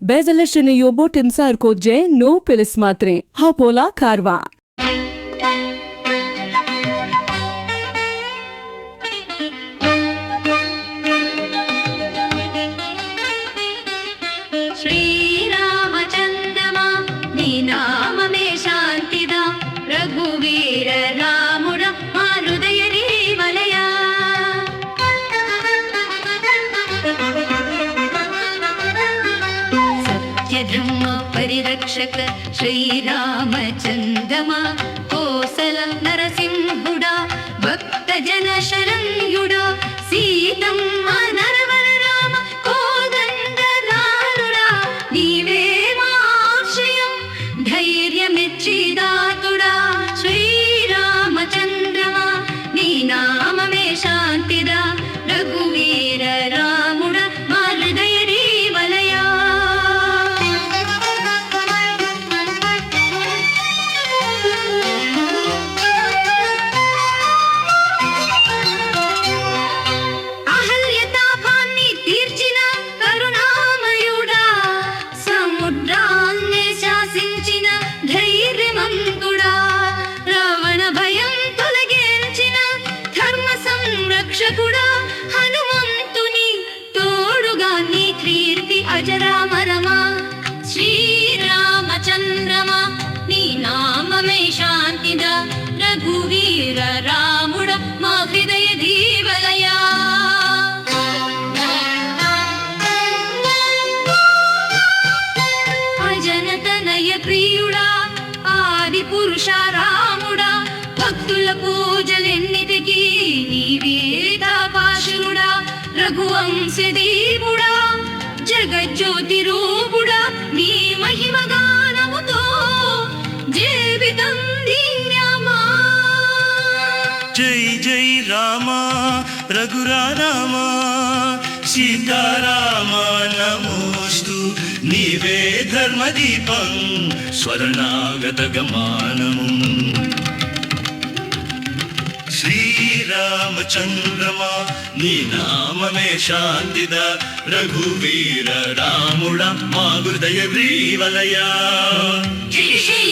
Bezelishin yobot imsar ko je no pilis matre. Hapola karva. సత్యధర్మ పరిరక్షక శ్రీరామచంద్రమా Kosala నరసింహుడా భక్త జన శరణ్యుడా సీతమ్మ నరవర రామ కోదండ నారుడా నీవే మా ఆశ్రయం కీర్తి అజరామరమా? శ్రీరామచంద్రమా? నీ నామమే శాంతిద? రఘువీర రాముడ మా హృదయ దీవలయా? అజనతనయ ప్రియుడా ఆది పురుష రాముడా భక్తుల పూజలెన్నిటికీ పాశువుడ రఘువంశీ దీవుడా. జగజ్యోతి రూపుడా నీ మహిమ గానముతో జీవితం దివ్యమా జై జై రామ రఘురామ సీతారామా నమోస్తు. నీవే ధర్మదీపం స్వర్ణాగత గమానము. శ్రీరామచంద్రమా నీ నామమే శాంతిద రఘువీర రాముడ మా హృదయ గ్రీవలయా చిరిషి చిరిషి చిరిషి